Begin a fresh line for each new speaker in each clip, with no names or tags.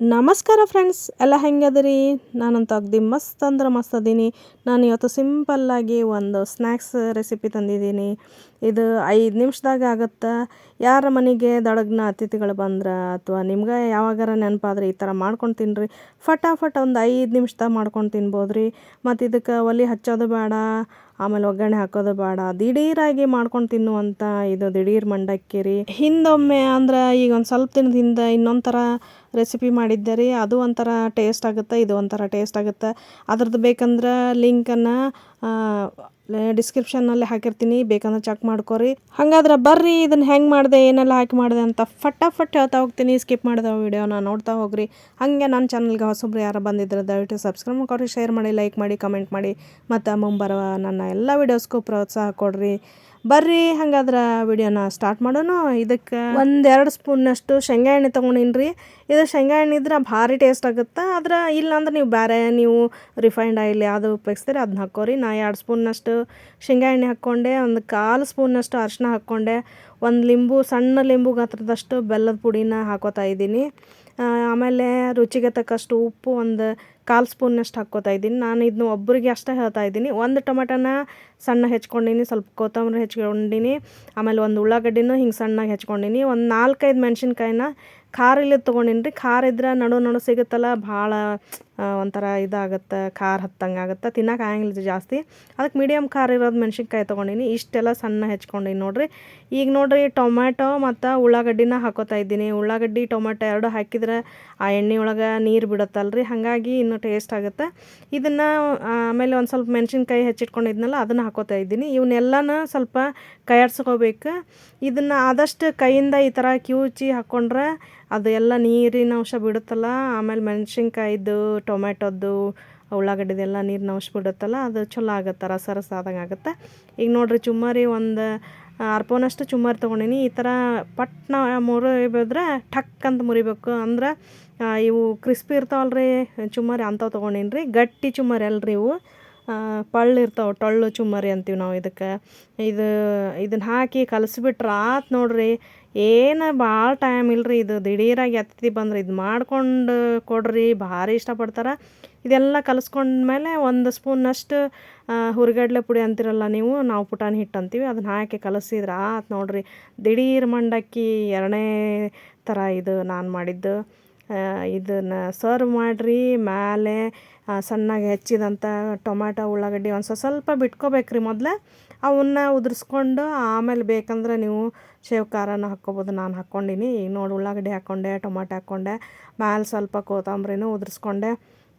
ನಮಸ್ಕಾರ ಫ್ರೆಂಡ್ಸ್, ಎಲ್ಲ ಹೆಂಗದ್ರಿ ನಾನಂತೂ ಅಗ್ದಿ ಮಸ್ತ್ ಅಂದ್ರೆ ಮಸ್ತ್ ಅದೀನಿ. ನಾನು ಇವತ್ತು ಸಿಂಪಲ್ಲಾಗಿ ಒಂದು ಸ್ನ್ಯಾಕ್ಸ್ ರೆಸಿಪಿ ತಂದಿದ್ದೀನಿ. ಇದು ಐದು ನಿಮಿಷದಾಗ ಆಗುತ್ತೆ. ಯಾರ ಮನೆಗೆ ದಡಗ್ನ ಅತಿಥಿಗಳು ಬಂದ್ರೆ ಅಥವಾ ನಿಮ್ಗೆ ಯಾವಾಗಾರ ನೆನಪಾದ್ರೆ ಈ ಥರ ಮಾಡ್ಕೊಂಡು ತಿನ್ನಿರಿ ಫಟಾಫಟ್ ಒಂದು ಐದು ನಿಮಿಷದಾಗ ಮಾಡ್ಕೊಂಡು ತಿನ್ಬೋದು ರೀ ಮತ್ತು ಇದಕ್ಕೆ ಒಲೆ ಹಚ್ಚೋದು ಬೇಡ, ಆಮೇಲೆ ಒಗ್ಗರಣೆ ಹಾಕೋದು ಬೇಡ. ದಿಢೀರಾಗಿ ಮಾಡ್ಕೊಂಡು ತಿನ್ನುವಂಥ ಇದು ದಿಢೀರ್ ಮಂಡಕ್ಕಿ ರೀ. ಹಿಂದೊಮ್ಮೆ ಅಂದ್ರೆ ಈಗ ಒಂದು ಸ್ವಲ್ಪ ದಿನದಿಂದ ಹಿಂದೆ ಇನ್ನೊಂದು ಥರ ರೆಸಿಪಿ ಮಾಡಿದ್ದೆ ರೀ ಅದು ಒಂಥರ ಟೇಸ್ಟ್ ಆಗುತ್ತೆ, ಇದು ಒಂಥರ ಟೇಸ್ಟ್ ಆಗುತ್ತೆ. ಅದ್ರದ್ದು ಬೇಕಂದ್ರೆ ಲಿಂಕನ್ನು ಡಿಸ್ಕ್ರಿಪ್ಷನ್ನಲ್ಲಿ ಹಾಕಿರ್ತೀನಿ, ಬೇಕಂದ್ರೆ ಚೆಕ್ ಮಾಡ್ಕೊರಿ. ಹಾಗಾದ್ರೆ ಬರ್ರಿ, ಇದನ್ನು ಹೆಂಗೆ ಮಾಡಿದೆ, ಏನೆಲ್ಲ ಹಾಕಿ ಮಾಡಿದೆ ಅಂತ ಫಟಾಫಟ್ ಹೇಳ್ತಾ ಹೋಗ್ತೀನಿ. ಸ್ಕಿಪ್ ಮಾಡಿದೆ ವೀಡಿಯೋನ ನೋಡ್ತಾ ಹೋಗ್ರಿ. ಹಾಗೆ ನನ್ನ ಚಾನಲ್ಗೆ ಹೊಸೊಬ್ರು ಯಾರು ಬಂದಿದ್ರೆ ದಯವಿಟ್ಟು ಸಬ್ಸ್ಕ್ರೈಬ್ ಮಾಡ್ಕೊರಿ ಶೇರ್ ಮಾಡಿ ಲೈಕ್ ಮಾಡಿ ಕಮೆಂಟ್ ಮಾಡಿ. ಮತ್ತು ಮುಂಬರುವ ನನ್ನ ಎಲ್ಲ ವೀಡಿಯೋಸ್ಗೂ ಪ್ರೋತ್ಸಾಹ ಕೊಡ್ರಿ. ಬರ್ರಿ, ಹಂಗಾದ್ರೆ ವಿಡಿಯೋನ ಸ್ಟಾರ್ಟ್ ಮಾಡೋಣ. ಇದಕ್ಕೆ ಒಂದೆರಡು ಸ್ಪೂನ್ನಷ್ಟು ಶೇಂಗಾ ಎಣ್ಣೆ ತೊಗೊಂಡಿನಿ ರೀ ಇದು ಶೇಂಗಾ ಎಣ್ಣೆ ಇದ್ರೆ ಭಾರಿ ಟೇಸ್ಟ್ ಆಗುತ್ತೆ? ಆದ್ರೆ ಇಲ್ಲಾಂದ್ರೆ ನೀವು ಬೇರೆ ನೀವು ರಿಫೈಂಡ್ ಆಯಿಲ್ ಯಾವುದು ಉಪಯೋಗಿಸ್ತೀರಿ ಅದನ್ನ ಹಾಕೋರಿ. ನಾ ಎರಡು ಸ್ಪೂನ್ನಷ್ಟು ಶೇಂಗಾ ಎಣ್ಣೆ ಹಾಕ್ಕೊಂಡೆ ಒಂದು ಕಾಲು ಸ್ಪೂನ್ನಷ್ಟು ಅರಿಶಿನ ಹಾಕ್ಕೊಂಡೆ ಒಂದು ಲಿಂಬು, ಸಣ್ಣ ಲಿಂಬು ಗಾತ್ರದಷ್ಟು ಬೆಲ್ಲದ ಪುಡಿನ ಹಾಕೋತಾ ಇದ್ದೀನಿ. ಆಮೇಲೆ ರುಚಿಗೆ ತಕ್ಕಷ್ಟು ಉಪ್ಪು ಒಂದು ಕಾಲು ಸ್ಪೂನ್ನಷ್ಟು ಹಾಕ್ಕೋತಾ ಇದ್ದೀನಿ. ನಾನು ಇದನ್ನ ಒಬ್ಬರಿಗೆ ಅಷ್ಟೇ ಹೇಳ್ತಾ ಇದ್ದೀನಿ. ಒಂದು ಟೊಮೆಟೊನ ಸಣ್ಣ ಹೆಚ್ಕೊಂಡಿನಿ, ಸ್ವಲ್ಪ ಕೊತ್ತಂಬರಿ ಹೆಚ್ಕೊಂಡಿನಿ, ಆಮೇಲೆ ಒಂದು ಉಳ್ಳಾಗಡ್ಡಿನೂ ಹಿಂಗೆ ಸಣ್ಣಗೆ ಹೆಚ್ಕೊಂಡಿನಿ. ಒಂದು ನಾಲ್ಕೈದು ಮೆಣಸಿನ್ಕಾಯಿನ ಖಾರ ಇಲ್ಲದ ತೊಗೊಂಡಿನಿ ರೀ ಖಾರ ಇದ್ರೆ ನಡು ನಡು ಸಿಗುತ್ತಲ್ಲ, ಭಾಳ ಒಂಥರ ಇದಾಗುತ್ತೆ ಖಾರ ಹತ್ತಂಗೆ ಆಗುತ್ತೆ ತಿನ್ನಕ್ಕೆ ಆಗಂಗಿಲ್ಲ ಜಾಸ್ತಿ. ಅದಕ್ಕೆ ಮೀಡಿಯಮ್ ಖಾರ ಇರೋದು ಮೆಣ್ಸಿನ್ಕಾಯಿ ತೊಗೊಂಡಿನಿ. ಇಷ್ಟೆಲ್ಲ ಸಣ್ಣ ಹೆಚ್ಕೊಂಡೀನಿ ನೋಡಿರಿ. ಈಗ ನೋಡಿರಿ ಟೊಮ್ಯಾಟೊ ಮತ್ತು ಉಳ್ಳಾಗಡ್ಡಿನ ಹಾಕೋತಾ ಇದ್ದೀನಿ. ಉಳ್ಳಾಗಡ್ಡಿ, ಟೊಮ್ಯಾಟೊ ಎರಡು ಹಾಕಿದ್ರೆ ಆ ಎಣ್ಣೆ ಒಳಗೆ ನೀರು ಬಿಡುತ್ತಲ್ಲ ರೀ ಹಾಗಾಗಿ ಇನ್ನೂ ಟೇಸ್ಟ್ ಆಗುತ್ತೆ. ಇದನ್ನು ಆಮೇಲೆ ಒಂದು ಸ್ವಲ್ಪ ಮೆಣಸಿನ್ಕಾಯಿ ಹೆಚ್ಚಿಟ್ಕೊಂಡಿದ್ನಲ್ಲ, ಅದನ್ನು ಹಾಕೋತಾ ಇದ್ದೀನಿ. ಇವನ್ನೆಲ್ಲನ ಸ್ವಲ್ಪ ಕೈಯಾಡ್ಸ್ಕೋಬೇಕು. ಇದನ್ನು ಆದಷ್ಟು ಕೈಯಿಂದ ಈ ಥರ ಕಿವುಚಿ ಹಾಕ್ಕೊಂಡ್ರೆ ಅದು ಎಲ್ಲ ನೀರಿನ ಅಂಶ ಬಿಡುತ್ತಲ್ಲ, ಆಮೇಲೆ ಮೆಣಸಿನ್ಕಾಯ್ದು ಟೊಮೆಟೊದ್ದು ಉಳ್ಳಾಗಡ್ಡಿದೆಲ್ಲ ನೀರಿನ ಅಂಶ ಬಿಡುತ್ತಲ್ಲ, ಅದು ಚಲೋ ಆಗುತ್ತೆ, ರಸ ರಸ ಆದಂಗೆ ಆಗುತ್ತೆ. ಈಗ ನೋಡಿರಿ ಚುಮ್ಮರಿ ಒಂದು ಅರ್ಪೋನಷ್ಟು ಚುಮ್ಮರಿ ತೊಗೊಂಡಿನಿ. ಈ ಥರ ಪಟ್ನ ಮುರಿಬಿದ್ರೆ ಠಕ್ ಅಂತ ಮುರಿಬೇಕು. ಅಂದ್ರೆ ಇವು ಕ್ರಿಸ್ಪಿ ಇರ್ತಾವಲ್ಲ ರೀ ಚುಮ್ಮರಿ ಅಂಥವು ತೊಗೊಂಡಿನಿ ರೀ ಗಟ್ಟಿ ಚುಮ್ಮರಿ ಅಲ್ರಿ ಇವು. ಪಳ್ಳು ಇರ್ತಾವೆ, ಟೊಳ್ಳು ಚುಮ್ಮರಿ ಅಂತೀವಿ ನಾವು ಇದಕ್ಕೆ. ಇದು ಇದನ್ನು ಹಾಕಿ ಕಲಸಿಬಿಟ್ರೆ ಆತು ನೋಡ್ರಿ. ಏನು ಭಾಳ ಟೈಮ್ ಇಲ್ರಿ, ಇದು ದಿಢೀರಾಗಿ ಅತಿಥಿ ಬಂದ್ರೆ ಇದು ಮಾಡ್ಕೊಂಡು ಕೊಡ್ರಿ, ಭಾರಿ ಇಷ್ಟಪಡ್ತಾರೆ. ಇದೆಲ್ಲ ಕಲಸ್ಕೊಂಡ್ಮೇಲೆ ಒಂದು ಸ್ಪೂನಷ್ಟು ಹುರಿಗಡಲೆ ಪುಡಿ ಅಂತಿರಲ್ಲ ನೀವು, ನಾವು ಪುಟಾಣಿ ಹಿಟ್ಟು ಅಂತೀವಿ ಅದನ್ನ ಹಾಕಿ ಕಲಸಿದ್ರೆ ಆತು ನೋಡ್ರಿ. ದಿಢೀರ್ ಮಂಡಕ್ಕಿ ಎರಡನೇ ಥರ ಇದು ನಾನು ಮಾಡಿದ್ದು. ಇದನ್ನು ಸರ್ವ್ ಮಾಡಿರಿ, ಮ್ಯಾಲೆ ಸಣ್ಣಗೆ ಹೆಚ್ಚಿದಂಥ ಟೊಮ್ಯಾಟೊ ಉಳ್ಳಾಗಡ್ಡಿ ಒಂದು ಸ್ವಲ್ಪ ಬಿಟ್ಕೋಬೇಕು ರೀ ಮೊದಲೇ. ಅವನ್ನ ಉದುರಿಸ್ಕೊಂಡು ಆಮೇಲೆ ಬೇಕಂದ್ರೆ ನೀವು ಶೇವ್ ಖಾರನ ಹಾಕ್ಕೊಬೋದು. ನಾನು ಹಾಕ್ಕೊಂಡಿನಿ. ಈಗ ನೋಡಿ ಉಳ್ಳಾಗಡ್ಡಿ ಹಾಕ್ಕೊಂಡೆ, ಟೊಮಾಟೊ ಹಾಕ್ಕೊಂಡೆ, ಮ್ಯಾಲೆ ಸ್ವಲ್ಪ ಕೊತ್ತಂಬ್ರಿನೂ ಉದುರಿಸ್ಕೊಂಡೆ.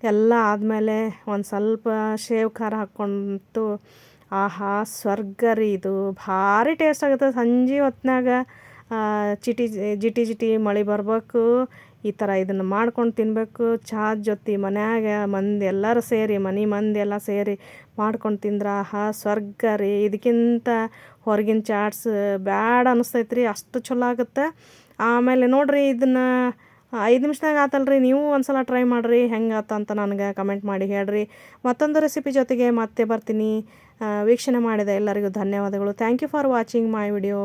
ಎಲ್ಲ ಆದಮೇಲೆ ಒಂದು ಸ್ವಲ್ಪ ಶೇವ್ ಖಾರ ಹಾಕ್ಕೊಂತು, ಆಹಾ, ಸ್ವರ್ಗ ರೀ ಇದು. ಭಾರಿ ಟೇಸ್ಟ್ ಆಗುತ್ತೆ. ಸಂಜೆ ಹೊತ್ನಾಗ ಚಿಟಿ, ಜಿಟಿ ಜಿಟಿ ಮಳೆ ಬರ್ಬೇಕು. ಈ ಥರ ಇದನ್ನು ಮಾಡ್ಕೊಂಡು ತಿನ್ನಬೇಕು ಚಹಾ ಜೊತೆ ಮನ್ಯಾಗ ಮಂದಿ ಎಲ್ಲರೂ ಸೇರಿ, ಮನೆ ಮಂದಿ ಎಲ್ಲ ಸೇರಿ ಮಾಡ್ಕೊಂಡು ತಿಂದ್ರೆ ಆಹಾ ಸ್ವರ್ಗ ರೀ. ಇದಕ್ಕಿಂತ ಹೊರಗಿನ ಚಾಟ್ಸ್ ಬ್ಯಾಡ ಅನಿಸ್ತೈತೆ ರೀ ಅಷ್ಟು ಚಲೋ ಆಗುತ್ತೆ. ಆಮೇಲೆ ನೋಡಿರಿ ಇದನ್ನು ಐದು ನಿಮಿಷದಾಗ ಆತಲ್ರಿ, ನೀವು ಒಂದು ಸಲ ಟ್ರೈ ಮಾಡಿರಿ ಆತ ಅಂತ ನನಗೆ ಕಮೆಂಟ್ ಮಾಡಿ ಹೇಳ್ರಿ. ಮತ್ತೊಂದು ರೆಸಿಪಿ ಜೊತೆಗೆ ಮತ್ತೆ ಬರ್ತೀನಿ. ವೀಕ್ಷಣೆ ಮಾಡಿದ ಎಲ್ಲರಿಗೂ ಧನ್ಯವಾದಗಳು. Thank you for watching my video